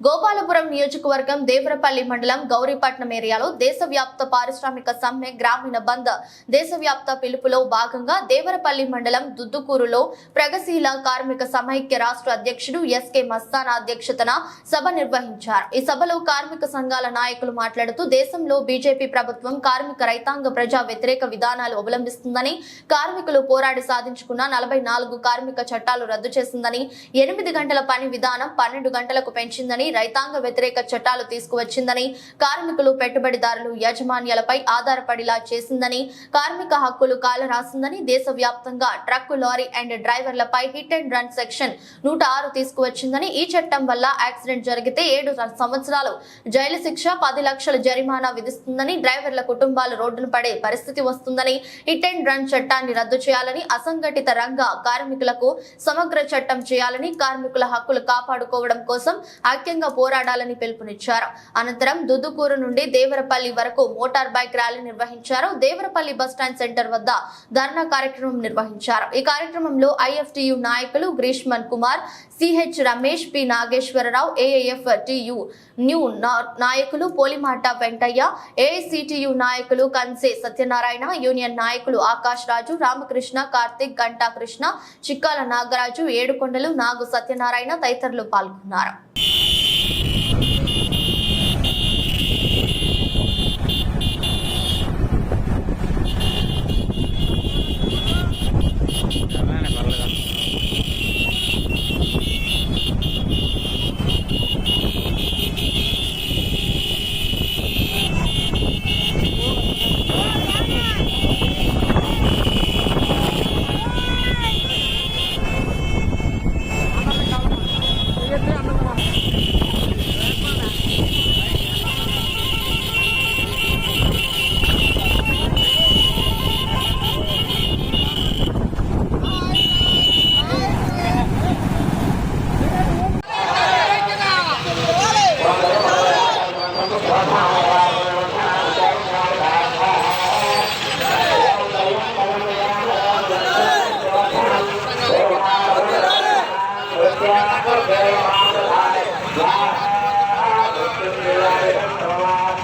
గోపాలపురం నియోజకవర్గం దేవరపల్లి మండలం గౌరీపట్నం ఏరియాలో దేశవ్యాప్త పారిశ్రామిక సమ్మె గ్రామీణ బంద్. దేశవ్యాప్త పిలుపులో భాగంగా దేవరపల్లి మండలం దుద్దుకూరులో ప్రగశీల కార్మిక సమైక్య రాష్ట్ర అధ్యక్షుడు ఎస్కే మస్తానా అధ్యక్షతన సభ నిర్వహించారు. ఈ సభలో కార్మిక సంఘాల నాయకులు మాట్లాడుతూ దేశంలో బీజేపీ ప్రభుత్వం కార్మిక రైతాంగ ప్రజా వ్యతిరేక విధానాలు అవలంబిస్తుందని కార్మికులు పోరాడి సాధించుకున్న నలభై నాలుగు కార్మిక చట్టాలు రద్దు చేసిందని ఎనిమిది గంటల పని విధానం పన్నెండు గంటలకు పెంచిందని రైతాంగ వ్యతిరేక చట్టాలు తీసుకువచ్చిందని కార్మికులు పెట్టుబడిదారులు యాజమాన్యాలపై ఆధారపడిలా చేసిందని కార్మిక హక్కులు కాల రాసిందని దేశవ్యాప్తంగా ట్రక్కు లారీ అండ్ డ్రైవర్లపై హిట్ అండ్ రన్ సెక్షన్ నూట ఆరు తీసుకువచ్చిందని ఈ చట్టం వల్ల యాక్సిడెంట్ జరిగితే ఏడు సంవత్సరాలు జైలు శిక్ష పది లక్షల జరిమానా విధిస్తుందని డ్రైవర్ల కుటుంబాలు రోడ్డున పడే పరిస్థితి వస్తుందని హిట్ అండ్ రన్ చట్టాన్ని రద్దు చేయాలని అసంఘటిత రంగ కార్మికులకు సమగ్ర చట్టం చేయాలని కార్మికుల హక్కులు కాపాడుకోవడం కోసం ఐక్యంగా పోరాడాలని పిలుపునిచ్చారు. అనంతరం దుద్దుకూరు నుండి దేవరపల్లి వరకు మోటార్ బైక్ ర్యాలీ నిర్వహించారు. దేవరపల్లి బస్టాండ్ సెంటర్ వద్ద ధర్నా కార్యక్రమం నిర్వహించారు. ఈ కార్యక్రమంలో ఐఎఫ్టియు నాయకులు Greeshman Kumar CH Ramesh P Nageswara Rao AIFTU new నా- నాయకులు పోలిమాట వెంకయ్య ఏఐసిటియు నాయకులు కన్సే సత్యనారాయణ యూనియన్ నాయకులు ఆకాష్ రాజు రామకృష్ణ కార్తిక్ గంటా కృష్ణ చిక్కాల నాగరాజు ఏడుకొండలు నాగు సత్యనారాయణ తదితరులు పాల్గొన్నారు.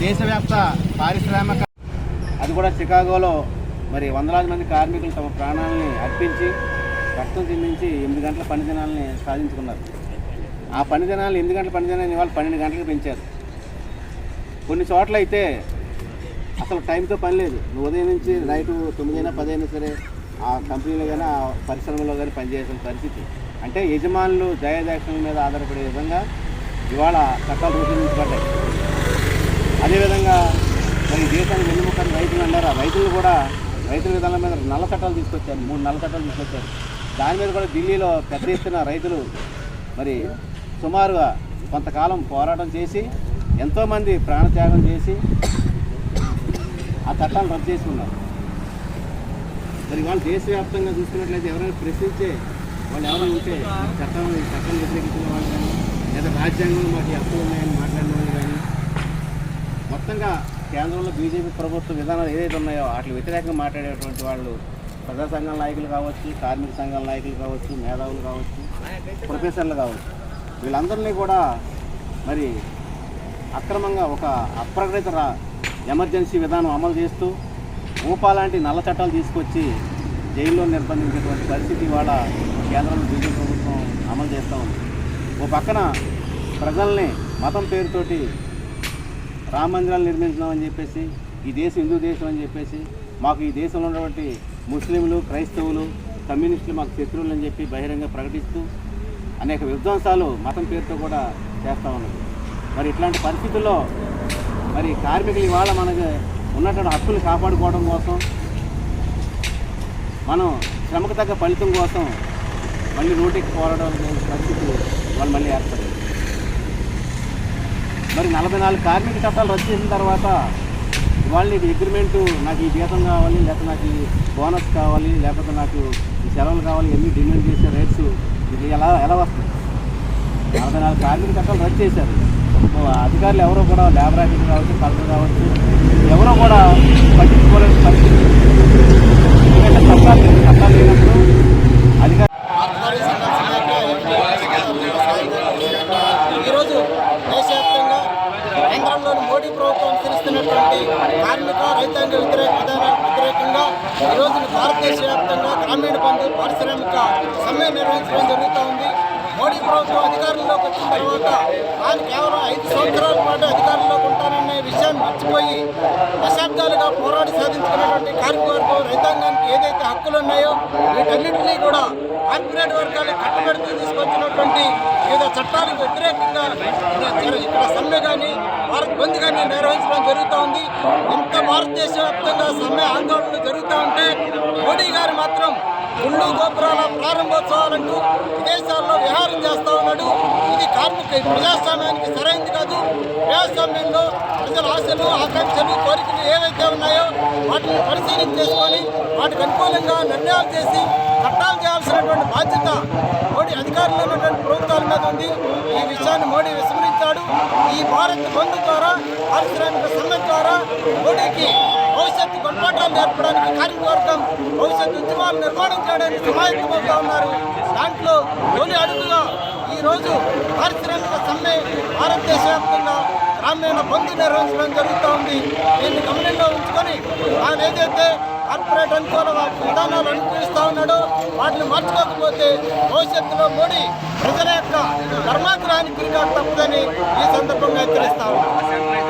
దేశవ్యాప్త పారిశ్రామిక అది కూడా చికాగోలో మరి వందలాది మంది కార్మికులు తమ ప్రాణాలని అర్పించి రక్తం చిందించి ఎనిమిది గంటల పని దినాలని సాధించుకున్నారు. ఆ పని దినాలు ఎనిమిది గంటల పని దినాన్ని వాళ్ళు పన్నెండు గంటలకు పెంచారు. కొన్ని చోట్ల అయితే అసలు టైంతో పని లేదు. నువ్వు ఉదయం నుంచి నైట్ తొమ్మిదైనా పదైనా సరే ఆ కంపెనీలో కానీ ఆ పరిశ్రమలో కానీ పనిచేసిన పరిస్థితి. అంటే యజమానులు దయాదాక్షణల మీద ఆధారపడే విధంగా ఇవాళ చట్టాలు రూపొందించబడ్డాయి. అదేవిధంగా మరి దేశానికి వెన్నుముక్కని రైతులు అన్నారా? రైతులు కూడా రైతుల విధానం మీద నల్ల చట్టాలు తీసుకొచ్చారు. మూడు నల్ల చట్టాలు తీసుకొచ్చారు. దాని మీద కూడా ఢిల్లీలో పెద్ద ఎత్తున రైతులు మరి సుమారుగా కొంతకాలం పోరాటం చేసి ఎంతోమంది ప్రాణత్యాగం చేసి చట్టాలు రద్దు చేసి ఉన్నారు మరి వాళ్ళు దేశవ్యాప్తంగా చూసుకున్నట్లయితే ఎవరైనా ప్రశ్నించే వాళ్ళు ఎవరైనా ఉంటే చట్టం చట్టం వ్యతిరేకించిన వాళ్ళు కానీ లేదా రాజ్యాంగంలో మాకు ఈ హక్కులు ఉన్నాయని మాట్లాడిన వాళ్ళు కానీ మొత్తంగా కేంద్రంలో బీజేపీ ప్రభుత్వ విధానాలు ఏదైతే ఉన్నాయో వాటికి వ్యతిరేకంగా మాట్లాడేటువంటి వాళ్ళు ప్రజా సంఘాల నాయకులు కావచ్చు కార్మిక సంఘాల నాయకులు కావచ్చు మేధావులు కావచ్చు ప్రొఫెసర్లు కావచ్చు. వీళ్ళందరినీ కూడా మరి అక్రమంగా ఒక అప్రకటిత ఎమర్జెన్సీ విధానం అమలు చేస్తూ ఊపా లాంటి నల్ల చట్టాలు తీసుకొచ్చి జైల్లో నిర్బంధించేటువంటి పరిస్థితి ఇవాళ కేంద్రంలో బీజేపీ ప్రభుత్వం అమలు చేస్తూ ఉంది. ఓ పక్కన ప్రజల్ని మతం పేరుతోటి రామ మందిరాలు నిర్మించుదామని చెప్పేసి ఈ దేశం హిందూ దేశం అని చెప్పేసి మాకు ఈ దేశంలో ఉన్నటువంటి ముస్లింలు క్రైస్తవులు కమ్యూనిస్టులు మాకు శత్రువులు అని చెప్పి బహిరంగ ప్రకటిస్తూ అనేక విధ్వంసాలు మతం పేరుతో కూడా చేస్తూ ఉన్నది మరి ఇట్లాంటి పరిస్థితుల్లో మరి కార్మికులు ఇవాళ మనకు ఉన్నటువంటి హక్కులు కాపాడుకోవడం కోసం మనం శ్రమకు తగ్గ ఫలితం కోసం మళ్ళీ రోడ్డుకి పోరాడడం పరిస్థితి వాళ్ళు మళ్ళీ ఏర్పడింది. మరి నలభై నాలుగు కార్మిక చట్టాలు రద్దు చేసిన తర్వాత ఇవాళ నీకు అగ్రిమెంటు నాకు ఈ జీతం కావాలి లేకపోతే నాకు ఈ బోనస్ కావాలి లేకపోతే నాకు ఈ సెలవులు కావాలి ఎన్ని డిమాండ్ చేసే రేట్స్ ఇది ఎలా ఎలా వస్తుంది? నలభై నాలుగు కార్మిక చట్టాలు రద్దు చేశారు. అధికారులు ఎవరో కూడా లేబర్ ఆఫీసర్ కావచ్చు కలెక్టర్ కావచ్చు ఎవరో కూడా పట్టించుకోలేని పరిస్థితి ఎందుకంటే చట్టాలు లేవు. చట్టాలు లేనప్పుడు అధికారులు ఈరోజు దేశవ్యాప్తంగా కేంద్రంలోని మోడీ ప్రభుత్వం అనుసరిస్తున్నటువంటి కార్మిక రైతాంగ వ్యతిరేక విధానాలకు వ్యతిరేకంగా ఈరోజు భారతదేశ వ్యాప్తంగా గ్రామీణ బంధు పారిశ్రామిక సమ్మె నిర్వహించడం జరుగుతూ ఉంది మోడీ ప్రభుత్వం అధికారంలోకి వచ్చిన తర్వాత ఆయన కేవలం ఐదు సంవత్సరాల పాటు అధికారంలోకి ఉంటాననే విషయాన్ని మర్చిపోయి దశాబ్దాలుగా పోరాడి సాధించుకున్నటువంటి కార్మికవర్గం రైతాంగానికి ఏదైతే హక్కులు ఉన్నాయో వీటన్నింటినీ కూడా కార్పొరేట్ వర్గాలకు కట్టుబడితే తీసుకొచ్చినటువంటి వివిధ చట్టాలకు వ్యతిరేకంగా ఇక్కడ సమ్మె కానీ భారత్ బంద్ కానీ నిర్వహించడం జరుగుతూ ఉంది ఇంత భారతదేశ వ్యాప్తంగా సమ్మె ఆందోళనలు జరుగుతూ ఉంటే గుండు గోపురాల ప్రారంభోత్సవాలంటూ విదేశాల్లో విహారం చేస్తూ ఉన్నాడు. ఇది కార్మిక ప్రజాస్వామ్యానికి సరైంది కాదు. ప్రజాస్వామ్యంలో ప్రజల ఆశలు ఆకాంక్షలు కోరికలు ఏవైతే ఉన్నాయో వాటిని పరిశీలన చేసుకొని వాటికి అనుకూలంగా నిర్ణయాలు చేసి చట్టాలు చేయాల్సినటువంటి బాధ్యత మోడీ అధికారంలో ఉన్నటువంటి ప్రభుత్వాల మీద ఉంది. ఈ విషయాన్ని మోడీ విస్మరించాడు. ఈ భారత్ బంద్ ద్వారా పారిశ్రామిక సమ్మె ద్వారా మోడీకి భవిష్యత్తు నేర్పడానికి కార్యవర్గం వర్గం భవిష్యత్తు ఉద్యమాలు నిర్మాణం చేయడానికి సమాయత్తమవుతా ఉన్నారు. దాంట్లో తొలి అడుగుగా ఈరోజు పారిశ్రామిక సమ్మె భారతదేశ వ్యాప్తంగా గ్రామీణ బంధు నిర్వహించడం జరుగుతూ ఉంది. దీన్ని గమనంలో ఉంచుకొని ఆయన ఏదైతే కార్పొరేట్ అనుకూల విధానాలు అనుకూలిస్తూ ఉన్నాడో వాటిని మార్చుకోకపోతే భవిష్యత్తులో మోడీ ప్రజల యొక్క ధర్మాగ్రహానికి గురికాక తప్పదని ఈ సందర్భంగా హెచ్చరిస్తా ఉన్నాను.